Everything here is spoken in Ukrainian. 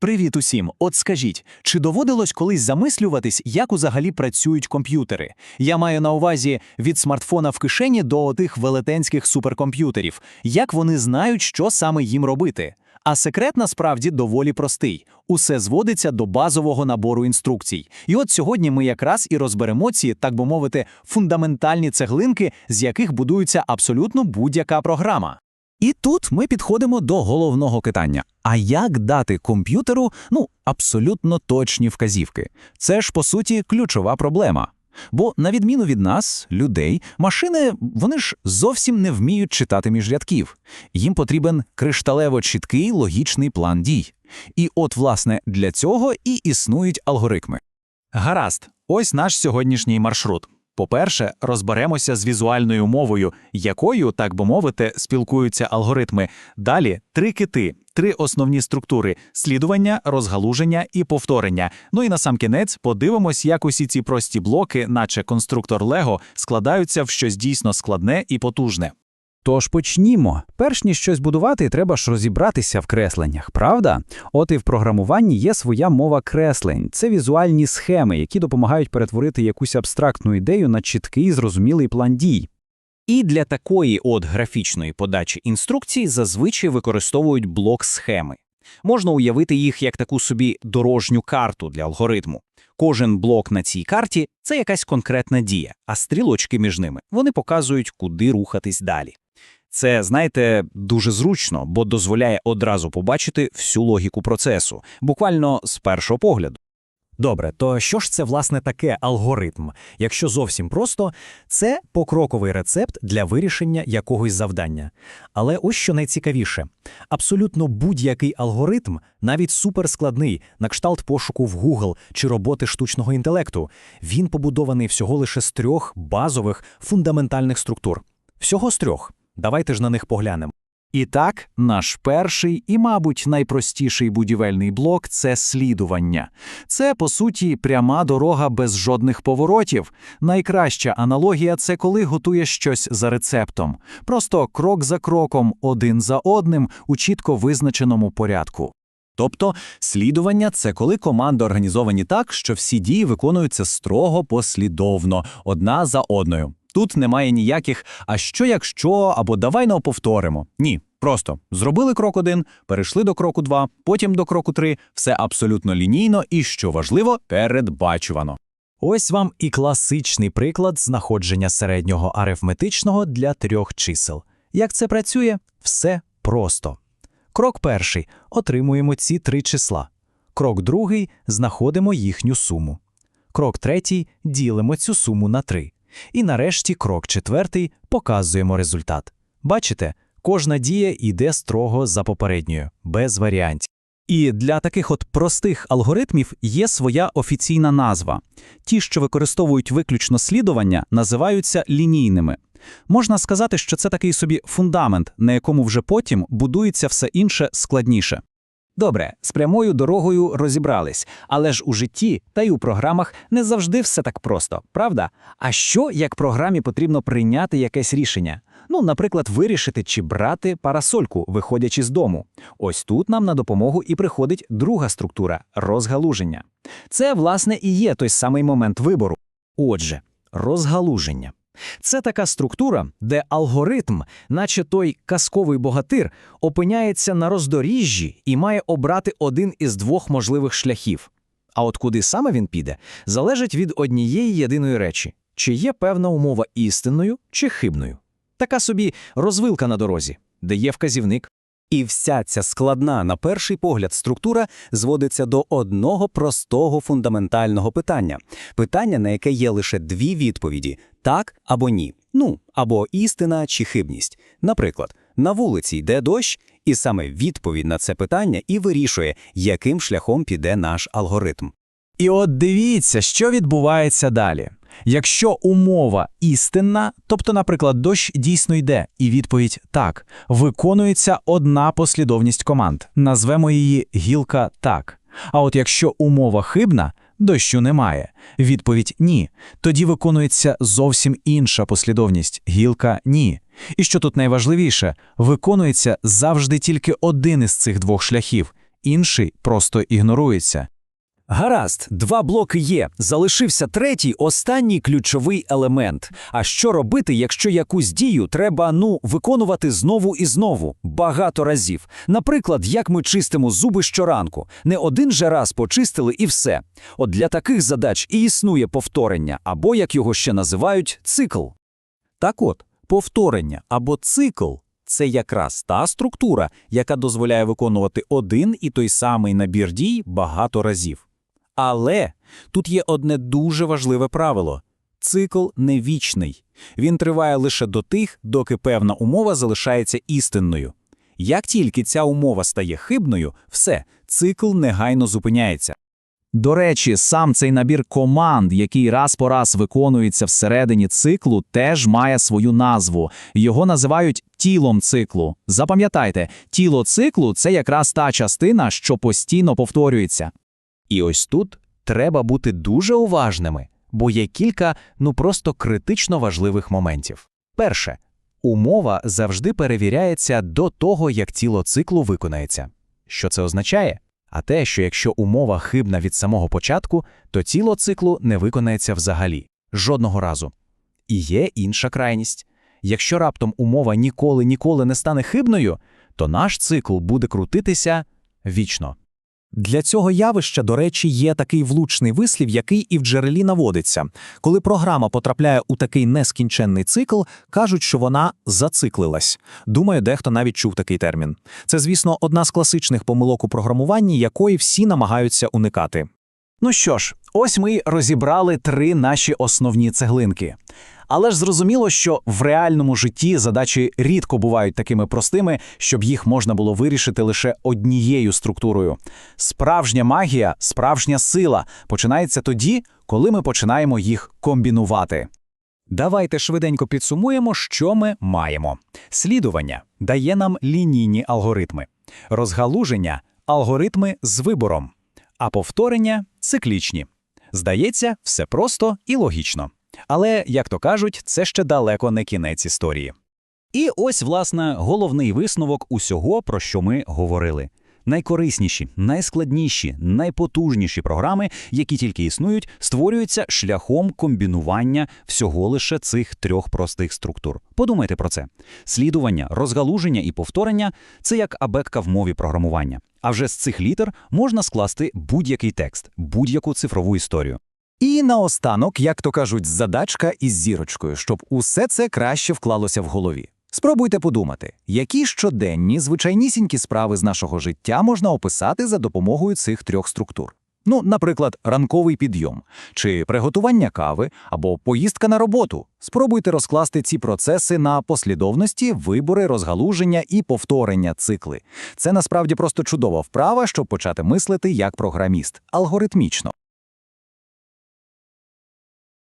Привіт усім! От скажіть, чи доводилось колись замислюватись, як взагалі працюють комп'ютери? Я маю на увазі від смартфона в кишені до тих велетенських суперкомп'ютерів, як вони знають, що саме їм робити. А секрет насправді доволі простий. Усе зводиться до базового набору інструкцій. І от сьогодні ми якраз і розберемо ці, так би мовити, фундаментальні цеглинки, з яких будується абсолютно будь-яка програма. І тут ми підходимо до головного питання: а як дати комп'ютеру ну абсолютно точні вказівки? Це ж по суті ключова проблема. Бо, на відміну від нас, людей, машини вони ж зовсім не вміють читати між рядків. Їм потрібен кришталево чіткий логічний план дій. І от, власне, для цього і існують алгоритми. Гаразд, ось наш сьогоднішній маршрут. По-перше, розберемося з візуальною мовою, якою, так би мовити, спілкуються алгоритми. Далі три кити, три основні структури: слідування, розгалуження і повторення. Ну і на сам кінець подивимось, як усі ці прості блоки, наче конструктор Лего, складаються в щось дійсно складне і потужне. Тож почнімо. Перш ніж щось будувати, треба ж розібратися в кресленнях, правда? От і в програмуванні є своя мова креслень. Це візуальні схеми, які допомагають перетворити якусь абстрактну ідею на чіткий зрозумілий план дій. І для такої от графічної подачі інструкцій зазвичай використовують блок схеми. Можна уявити їх як таку собі дорожню карту для алгоритму. Кожен блок на цій карті це якась конкретна дія, а стрілочки між ними вони показують, куди рухатись далі. Це, знаєте, дуже зручно, бо дозволяє одразу побачити всю логіку процесу, буквально з першого погляду. Добре, то що ж це власне таке алгоритм? Якщо зовсім просто, це покроковий рецепт для вирішення якогось завдання. Але ось що найцікавіше: абсолютно будь-який алгоритм, навіть суперскладний, на кшталт пошуку в Google чи роботи штучного інтелекту, він побудований всього лише з трьох базових фундаментальних структур. Всього з трьох. Давайте ж на них поглянемо. І так, наш перший і, мабуть, найпростіший будівельний блок це слідування. Це, по суті, пряма дорога без жодних поворотів. Найкраща аналогія це коли готуєш щось за рецептом. Просто крок за кроком, один за одним, у чітко визначеному порядку. Тобто слідування це коли команди організовані так, що всі дії виконуються строго послідовно, одна за одною. Тут немає ніяких а що якщо або давай но повторимо. Ні, просто зробили крок один, перейшли до кроку два, потім до кроку три. Все абсолютно лінійно і, що важливо, передбачувано. Ось вам і класичний приклад знаходження середнього арифметичного для трьох чисел. Як це працює? Все просто. Крок перший отримуємо ці три числа. Крок другий знаходимо їхню суму. Крок третій ділимо цю суму на три. І нарешті крок четвертий показуємо результат. Бачите, кожна дія йде строго за попередньою, без варіантів. І для таких от простих алгоритмів є своя офіційна назва. Ті, що використовують виключно слідування, називаються лінійними. Можна сказати, що це такий собі фундамент, на якому вже потім будується все інше складніше. Добре, з прямою дорогою розібрались, але ж у житті та й у програмах не завжди все так просто, правда? А що, як програмі потрібно прийняти якесь рішення? Ну, наприклад, вирішити, чи брати парасольку, виходячи з дому. Ось тут нам на допомогу і приходить друга структура розгалуження. Це, власне, і є той самий момент вибору. Отже, розгалуження. Це така структура, де алгоритм, наче той казковий богатир, опиняється на роздоріжжі і має обрати один із двох можливих шляхів. А от куди саме він піде, залежить від однієї єдиної речі: чи є певна умова істинною чи хибною. Така собі розвилка на дорозі, де є вказівник. І вся ця складна, на перший погляд, структура зводиться до одного простого фундаментального питання питання, на яке є лише дві відповіді так або ні. Ну або істина чи хибність. Наприклад, на вулиці йде дощ, і саме відповідь на це питання і вирішує, яким шляхом піде наш алгоритм. І от дивіться, що відбувається далі. Якщо умова істинна, тобто, наприклад, дощ дійсно йде, і відповідь так, виконується одна послідовність команд, назвемо її гілка так. А от якщо умова хибна, дощу немає, відповідь ні, тоді виконується зовсім інша послідовність гілка ні. І що тут найважливіше, виконується завжди тільки один із цих двох шляхів, інший просто ігнорується. Гаразд, два блоки є. Залишився третій, останній ключовий елемент. А що робити, якщо якусь дію треба ну виконувати знову і знову, багато разів? Наприклад, як ми чистимо зуби щоранку. Не один же раз почистили і все. От для таких задач і існує повторення, або як його ще називають, цикл. Так от, повторення або цикл це якраз та структура, яка дозволяє виконувати один і той самий набір дій багато разів. Але тут є одне дуже важливе правило – цикл не вічний. Він триває лише до тих, доки певна умова залишається істинною. Як тільки ця умова стає хибною, все, цикл негайно зупиняється. До речі, сам цей набір команд, який раз по раз виконується всередині циклу, теж має свою назву. Його називають тілом циклу. Запам'ятайте, тіло циклу це якраз та частина, що постійно повторюється. І ось тут треба бути дуже уважними, бо є кілька, ну просто критично важливих моментів. Перше, умова завжди перевіряється до того, як тіло циклу виконається. Що це означає? А те, що якщо умова хибна від самого початку, то тіло циклу не виконається взагалі, жодного разу. І є інша крайність. Якщо раптом умова ніколи-ніколи не стане хибною, то наш цикл буде крутитися вічно. Для цього явища, до речі, є такий влучний вислів, який і в джерелі наводиться. Коли програма потрапляє у такий нескінченний цикл, кажуть, що вона зациклилась. Думаю, дехто навіть чув такий термін. Це, звісно, одна з класичних помилок у програмуванні, якої всі намагаються уникати. Ну що ж, ось ми розібрали три наші основні цеглинки. Але ж зрозуміло, що в реальному житті задачі рідко бувають такими простими, щоб їх можна було вирішити лише однією структурою. Справжня магія, справжня сила починається тоді, коли ми починаємо їх комбінувати. Давайте швиденько підсумуємо, що ми маємо. Слідування дає нам лінійні алгоритми, розгалуження алгоритми з вибором, а повторення циклічні. Здається, все просто і логічно. Але, як то кажуть, це ще далеко не кінець історії. І ось, власне, головний висновок усього, про що ми говорили. Найкорисніші, найскладніші, найпотужніші програми, які тільки існують, створюються шляхом комбінування всього лише цих трьох простих структур. Подумайте про це: слідування, розгалуження і повторення це як абетка в мові програмування. А вже з цих літер можна скласти будь-який текст, будь-яку цифрову історію. І наостанок, як то кажуть, задачка із зірочкою, щоб усе це краще вклалося в голові. Спробуйте подумати, які щоденні звичайнісінькі справи з нашого життя можна описати за допомогою цих трьох структур. Ну, наприклад, ранковий підйом, чи приготування кави, або поїздка на роботу. Спробуйте розкласти ці процеси на послідовності, вибори, розгалуження і повторення цикли. Це насправді просто чудова вправа, щоб почати мислити як програміст, алгоритмічно.